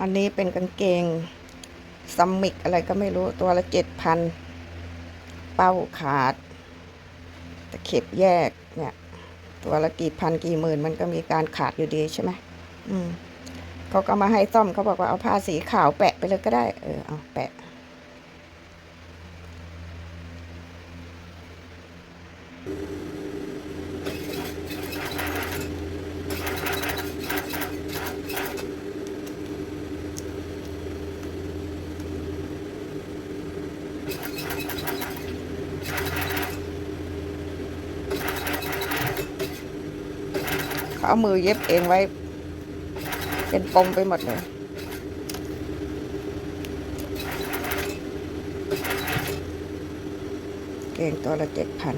อันนี้เป็นกางเกงซัมมิกอะไรก็ไม่รู้ตัวละเจ็ดพันเป้าขาดตะเข็บแยกเนี่ย ตัวละกี่พันกี่หมื่นมันก็มีการขาดอยู่ดีใช่ไหมอืมเขาก็มาให้ซ่อมเขาบอกว่าเอาผ้าสีขาวแปะไปเลยก็ได้ เออเอาแปะ เขาเอามือเย็บเองไว้ เป็นปมไปหมดเลยเกงตัวละเจ็ดพัน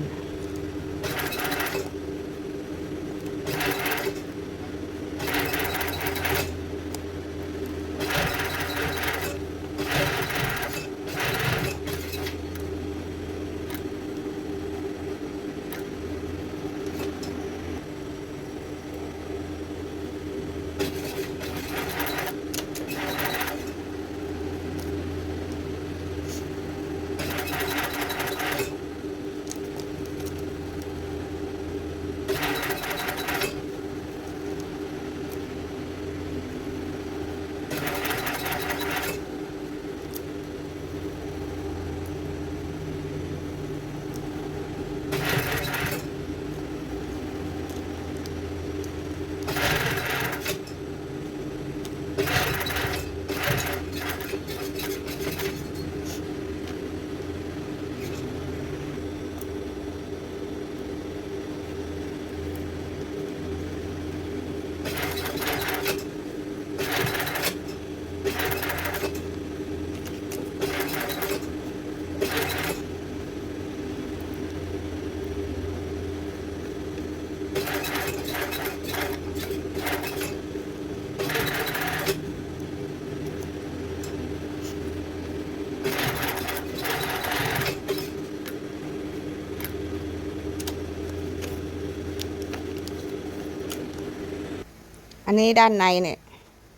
อันนี้ด้านในเนี่ย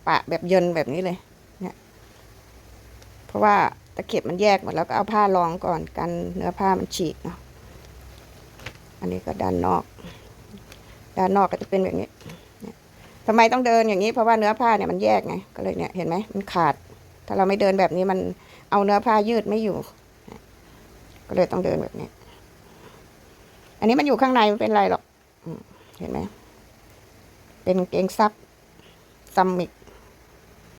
ปะแบบเยินแบบนี้เลยเนี่ยเพราะว่าตะเข็บมันแยกหมดแล้วก็เอาผ้ารองก่อนกันเนื้อผ้ามันฉีกเนาะอันนี้ก็ด้านนอก ด้านนอกก็จะเป็นแบบนี้เนี่ยทำไมต้องเดินอย่างนี้เพราะว่าเนื้อผ้าเนี่ยมันแยกไงก็เลยเนี่ยเห็นไหมมันขาด ถ้าเราไม่เดินแบบนี้มันเอาเนื้อผ้ายืดไม่อยู่ ก็เลยต้องเดินแบบนี้ อันนี้มันอยู่ข้างในมันเป็นไรหรอกเห็นไหมเป็นเกงซับซัมมิก